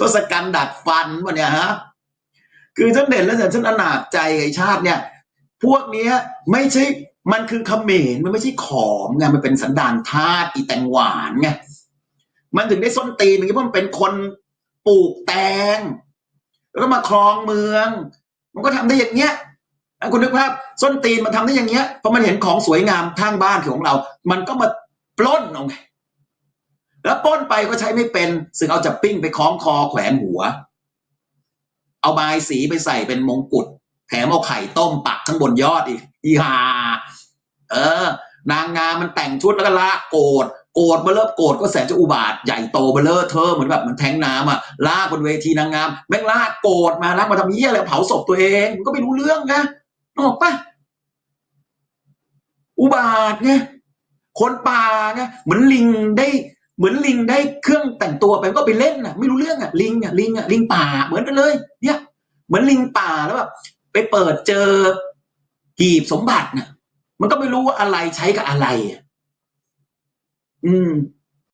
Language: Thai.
ทศกัณฐ์ดัดฟันวะเนี่ยฮะคือฉันเด่นแล้วแต่ฉันอนาจใจไอ้ชาติเนี่ย พวกนี้ไม่ใช่มันคือเขมรมันไม่ใช่ขอมไงมันเป็นสันดานทาสอีแตงหวานไงมันถึงได้ส้นตีนอย่างนี้เพราะมันเป็นคนปลูกแตง แล้วก็มาครองเมือง มันก็ทำได้อย่างเงี้ยคุณนึกภาพส้นตีนมันทำได้อย่างเงี้ยเพราะมันเห็นของสวยงามข้างบ้านของเรา มันก็มาปล้นเอาไง ป้นไปก็ใช้ไม่เป็น ซึ่งเอาจับปิ้งไปคล้องคอแขวนหัว เอาใบายสีไปใส่เป็นมงกุฎแถมเอาไข่ต้มปักข้างบนยอดอีกอีหาเออ นางงามมันแต่งชุดแล้วก็ลากโกรธโกรธเบลเลอโกรธก็แสนจะอุบาทใหญ่โตเบลเลอเธอเหมือนแบบเหมือนแทงน้ำอะลากบนเวทีนางงามแม่งลากโกรธมาลากมาทำเหี้ยอะไรเผาศพตัวเองมันก็ไม่รู้เรื่องนะนึกออกปะอุบาทไงคนป่าไงเหมือนลิงได้ เหมือนลิงได้เครื่องแต่งตัวไปก็ไปเล่นน่ะ ไม่รู้เรื่องอะลิงอะลิงอะลิงป่าเหมือนกันเลย เนี่ยเหมือนลิงป่าแล้วแบบไปเปิดเจอหีบสมบัติน่ะ มันก็ไม่รู้ว่าอะไรใช้กับอะไรอะอืม